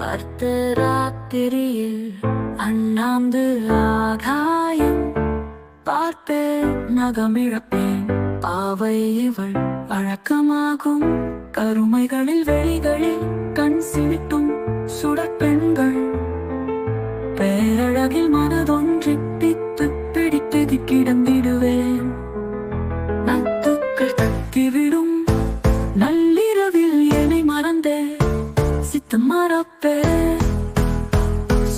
பார்த்த ராத்திரியில் அண்ணாந்து ஆகாயம் பார்ப்பேன் நகமிழப்பேன். பாவை இவள் வழக்கமாகும் கருமைகளில் வெளிகளில் கண் சிமிட்டும் சுடப்பெண்கள் பேரழகில் மனதொன்றி சித்த மறப்பே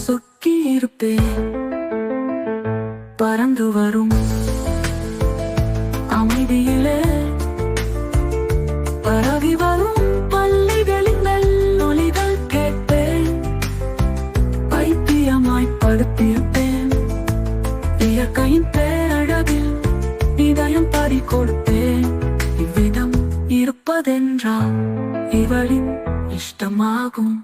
சொக்கி இருப்பேன் பறந்து வரும். அமைதியிலே பரவி வரும் பள்ளிகளின் மெல்லொலிகள் கேட்பேன். பைத்தியமாய் படுத்திருப்பேன். இயற்கையின் பேரழகில் இதயம் பறி கொடுப்பேன். இவ்விதம் இருப்பதென்றால் இஷ்டமாகும்.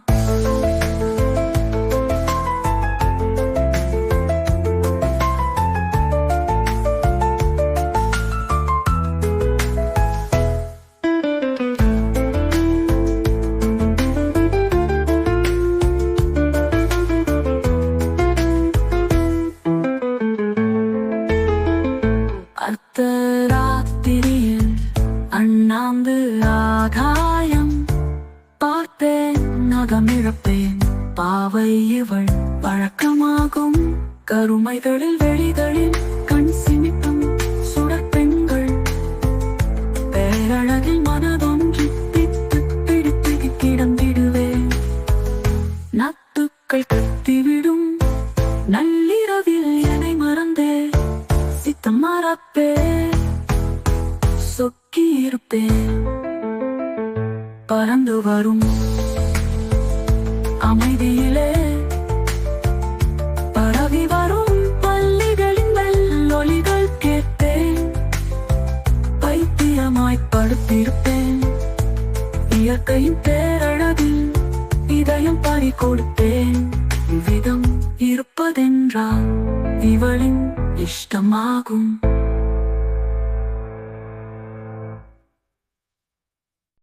அர்த்தராத்திரியில் அண்ணாந்து ஆகா பார்த்தேன் நகமிழப்பேன் பாவை இவள் வழக்கமாகும். கருமைகளில் வெளிகளில் கண் சிமிட்டும் சுடப்பெண்கள். பேரழகில் மனதொன்றி பித்து பிடித்து கிடந்திடுவேன். நத்துக்கள் கத்திவிடும். நள்ளிரவில் என்னை மறந்தே. சித்தம் மறப்பே. சொக்கி இருப்பேன். பறந்து வரும். அமைதியிலே பரவி வரும் பள்ளிகளின் மெல்லொலிகள் கேட்பேன். பைத்தியமாய் படுத்திருப்பேன். இயற்கையின் பேரழகில் இதயம் பறி கொடுப்பேன். இவ்விதம் இருப்பதென்றால் இவளின் இஷ்டமாகும்.